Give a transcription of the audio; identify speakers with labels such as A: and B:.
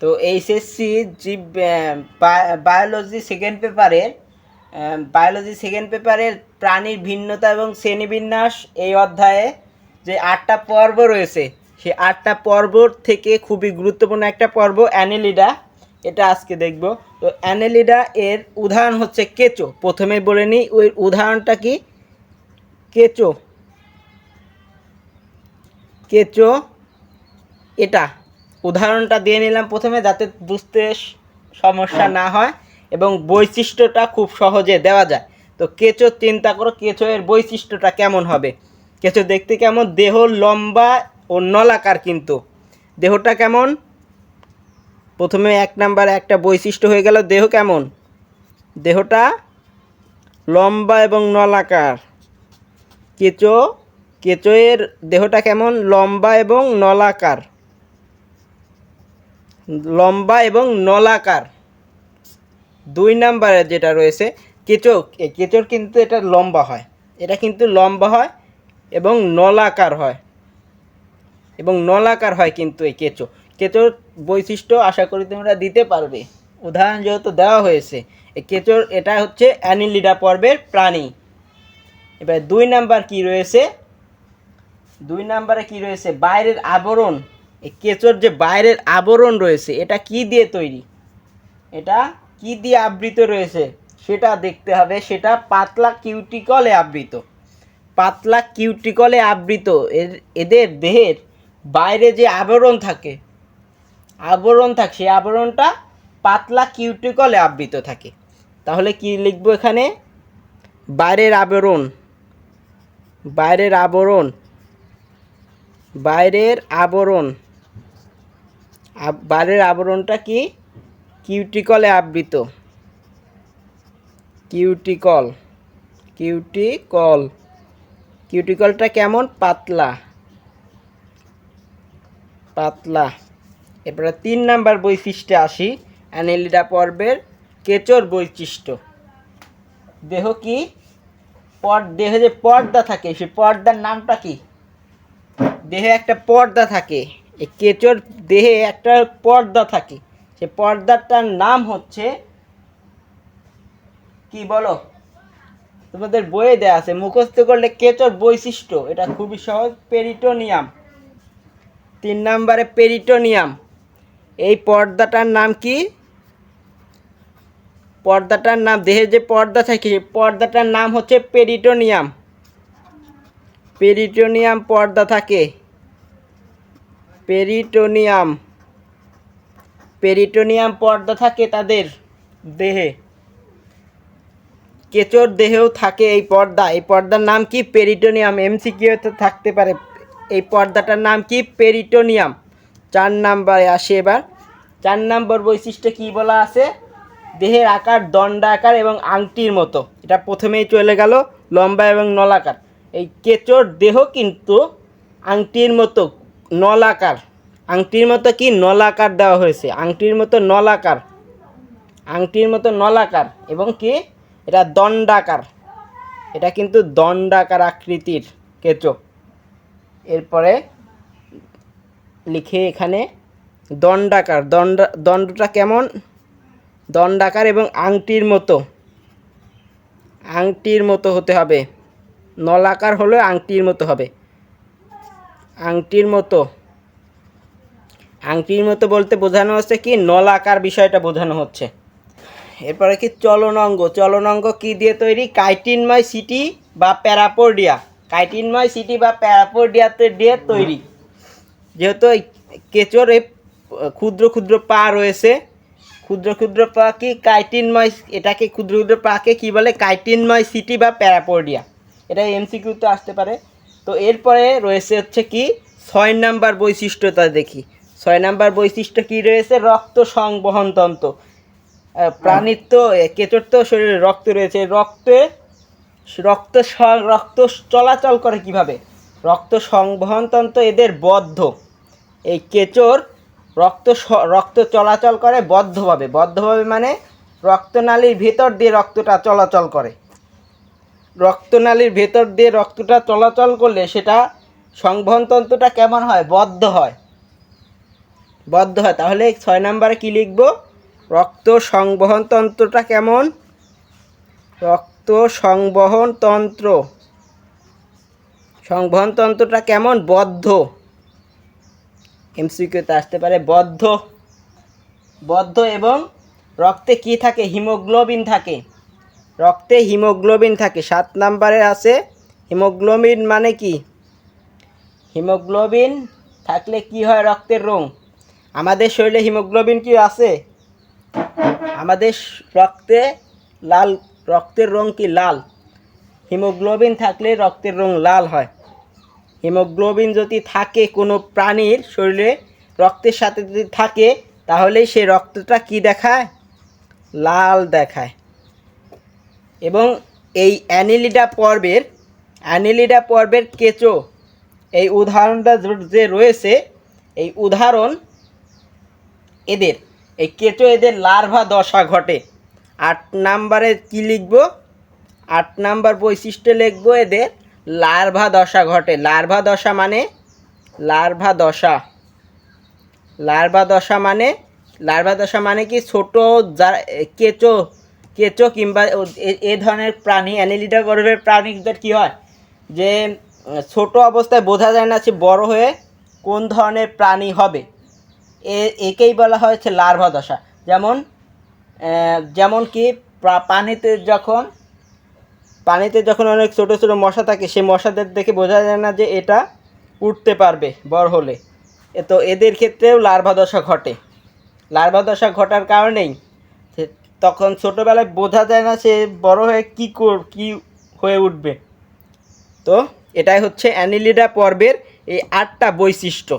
A: তো এইচএসসি জীব biology second পেপারের বায়োলজি সেকেন্ড পেপারের প্রাণীর ভিন্নতা এবং শ্রেণীবিন্যাস এই অধ্যায়ে যে আটটা পর্ব রয়েছে, সেই আটটা পর্ব থেকে খুবই গুরুত্বপূর্ণ একটা পর্ব, অ্যানেলিডা। এটা আজকে দেখব। তো অ্যানেলিডা এর উদাহরণ হচ্ছে কেঁচো। প্রথমে বলে নিই, ওই উদাহরণটা কি? কেঁচো। কেঁচো, এটা। উদাহরণটা দিয়ে নিলাম প্রথমে যাতে বুঝতে সমস্যা না হয় এবং বৈশিষ্ট্যটা খুব সহজে দেওয়া যায়। তো কেঁচো চিন্তা করো কেঁচো এর বৈশিষ্ট্যটা কেমন হবে? কেঁচো দেখতে কেমন? দেহ লম্বা ও নলাকার কিন্তু। দেহটা কেমন? প্রথমে এক নাম্বার একটা বৈশিষ্ট্য হয়ে গেল দেহ কেমন? দেহটা লম্বা এবং নলাকার। কেঁচো কেঁচোয়ের দেহটা কেমন? লম্বা এবং নলাকার। লম্বা এবং নলাকার। দুই নাম্বারে যেটা রয়েছে কেঁচো কেঁচোর কিন্তু এটা লম্বা হয়। এটা কিন্তু লম্বা হয় এবং নলাকার হয়। এবং নলাকার হয় কিন্তু এই কেঁচো। কেঁচোর বৈশিষ্ট্য আশা করি তোমরা দিতে পারবে। উদাহরণ যেহেতু দেওয়া হয়েছে, এই কেঁচোর এটা হচ্ছে অ্যানিলিডা পর্বের প্রাণী। এবার দুই নাম্বার কি রয়েছে? দুই নাম্বারে কি রয়েছে? বাইরের আবরণ। এই কেঁচোর যে বাইরের আবরণ রয়েছে, এটা কি দিয়ে তৈরি? এটা কি দিয়ে আবৃত রয়েছে? সেটা দেখতে হবে। সেটা পাতলা কিউটিকলে আবৃত। পাতলা কিউটিকলে আবৃত। এর- এদের দেহের বাইরে যে আবরণ থাকে আবরণ থাকে, সেই আবরণটা পাতলা কিউটিকলে আবৃত থাকে। তাহলে কি লিখব এখানে? বাইরের আবরণ বাইরের আবরণ বাইরের আবরণ। আব- বাইরের আবরণটা কি? কিউটিকলে আবৃত। কিউটিকল কিউটিকল কিউটিকলটা কেমন? পাতলা। পাতলা। এরপরে তিন নাম্বার বৈশিষ্ট্যে আসি। অ্যানেলিডা পর্বের কেচোর বৈশিষ্ট্য। দেহ কি? পর দেহে যে পর্দা থাকে সেই পর্দার নামটা কি? দেহে একটা পর্দা থাকে। এই কেঁচোর দেহে একটা পর্দা থাকে। সে পর্দাটার নাম হচ্ছে, কি বলো? তোমাদের বইয়ে দেওয়া আছে, মুখস্থ করলে কেঁচোর বৈশিষ্ট্য। এটা খুবই সহজ, পেরিটোনিয়াম। তিন নম্বরে পেরিটোনিয়াম। এই পর্দাটার নাম কি? পর্দাটার নাম, দেহে যে পর্দা থাকে পর্দাটার নাম হচ্ছে পেরিটোনিয়াম। পেরিটোনিয়াম পর্দা থাকে। পেরিটোনিয়াম। পেরিটোনিয়াম পর্দা থাকে তাদের দেহে। কেচোর দেহেও থাকে এই পর্দা। এই পর্দার নাম কি? পেরিটোনিয়াম। এমসিকিউতে থাকতে পারে। এই পর্দাটার নাম কি? পেরিটোনিয়াম। চার নাম্বারে আসে এবার। চার নাম্বার বৈশিষ্ট্য কি বলা আছে? দেহের আকার, দণ্ডাকার এবং আংটির মতো। এটা প্রথমেই চলে গেল লম্বা এবং নলাকার। এই কেচোর দেহ কিন্তু আংটির মতো নলাকার। আংটির মতো কি নলাকার দেওয়া হয়েছে? আংটির মতো নলাকার। আংটির মতো নলাকার এবং কি? এটা দণ্ডাকার। এটা কিন্তু দণ্ডাকার আকৃতির কেঁচো এরপরে লিখে এখানে দণ্ডাকার। দণ্ড, দণ্ডটা কেমন? দণ্ডাকার এবং আংটির মতো। আংটির মতো হতে হবে। নলাকার হলে আংটির মতো হবে। আংটির মতো। আংটির মতো বলতে বোঝানো হচ্ছে কি, নলাকার বিষয়টা বোঝানো হচ্ছে। এরপরে কি, চলনাঙ্গ। চলনাঙ্গ কি দিয়ে তৈরি? কাইটিনময় সিটি বা প্যারাপোর্ডিয়া কাইটিনময় সিটি বা প্যারাপোর্ডিয়াতে দিয়ে তৈরি। যেহেতু কেঁচোর, এই ক্ষুদ্র ক্ষুদ্র পা রয়েছে, ক্ষুদ্র ক্ষুদ্র পা কি কাইটিনময়, এটাকে ক্ষুদ্র ক্ষুদ্র পাকে কি বলে? কাইটিনময় সিটি বা প্যারাপোর্ডিয়া এটা এমসিকিউতে আসতে পারে। তো এরপরে রয়েছে হচ্ছে কি, ছয় নাম্বার বৈশিষ্ট্যটা দেখি। ছয় নাম্বার বৈশিষ্ট্য কি রয়েছে? রক্ত সংবহন তন্ত্র। প্রাণীর তো কেঁচোর তো শরীরে রক্ত রয়েছে। রক্তে রক্ত রক্ত চলাচল করে কীভাবে? রক্ত সংবহনতন্ত্র এদের বদ্ধ। এই কেঁচোর রক্ত রক্ত চলাচল করে বদ্ধভাবে। বদ্ধভাবে মানে রক্তনালীর ভেতর দিয়ে রক্তটা চলাচল করে। রক্তনালীর ভেতর দিয়ে রক্তটা চলাচল করলে সেটা সংবহনতন্ত্রটা কেমন হয়? বদ্ধ হয়। বদ্ধ হয়। তাহলে ছয় নম্বরে কি লিখব? রক্ত সংবহন তন্ত্রটা কেমন? রক্ত সংবহন তন্ত্র সংবহন তন্ত্রটা কেমন? বদ্ধ। এমসিকিউতে আসতে পারে বদ্ধ। বদ্ধ এবং রক্তে কি থাকে? হিমোগ্লোবিন থাকে। রক্তে হিমোগ্লোবিন থাকে। সাত নাম্বারে আছে হিমোগ্লোবিন মানে কি? হিমোগ্লোবিন থাকলে কি হয় রক্তের রং? আমাদের শরীরে হিমোগ্লোবিন কি আছে? আমাদের রক্তে লাল, রক্তের রং কি লাল? হিমোগ্লোবিন থাকলে রক্তের রং লাল হয়। হিমোগ্লোবিন যদি থাকে কোনো প্রাণীর শরীরে, রক্তের সাথে যদি থাকে তাহলে সেই রক্তটা কি দেখায়? লাল দেখায়। এবং এই অ্যানিলিডা পর্বের অ্যানিলিডা পর্বের কেঁচো, এই উদাহরণটা যে- যে রয়েছে, এই উদাহরণ এদের, এই কেঁচো এদের লার্ভা দশা ঘটে। আট নাম্বারে কি লিখব? আট নাম্বার বৈশিষ্ট্য লিখব এদের, লার্ভা দশা ঘটে। লার্ভা দশা মানে? লার্ভা দশা। লার্ভা দশা মানে? লার্ভা দশা মানে কি? ছোট যারা কেঁচো কেঁচো কিংবা এ- ধরনের প্রাণী অ্যানিলিডা গর্ভের প্রাণীদের কি হয়? যে ছোট অবস্থায় বোঝা যায় না সে বড় হয়ে কোন ধরনের প্রাণী হবে। এ, একেই বলা হয়েছে লার্ভা দশা। যেমন যেমন কি পানিতে যখন পানিতে যখন অনেক ছোট ছোট মশা থাকে সেই মশাদের দেখে বোঝা যায় না যে এটা উঠতে পারবে, বড় হলে। তো এদের ক্ষেত্রেও লার্ভা দশা ঘটে। লার্ভা দশা ঘটার কারণেই তখন ছোটোবেলায় বোঝা যায় না সে বড় হয়ে কী কর, কী হয়ে উঠবে। তো এটাই হচ্ছে অ্যানিলিডা পর্বের এই আটটা বৈশিষ্ট্য।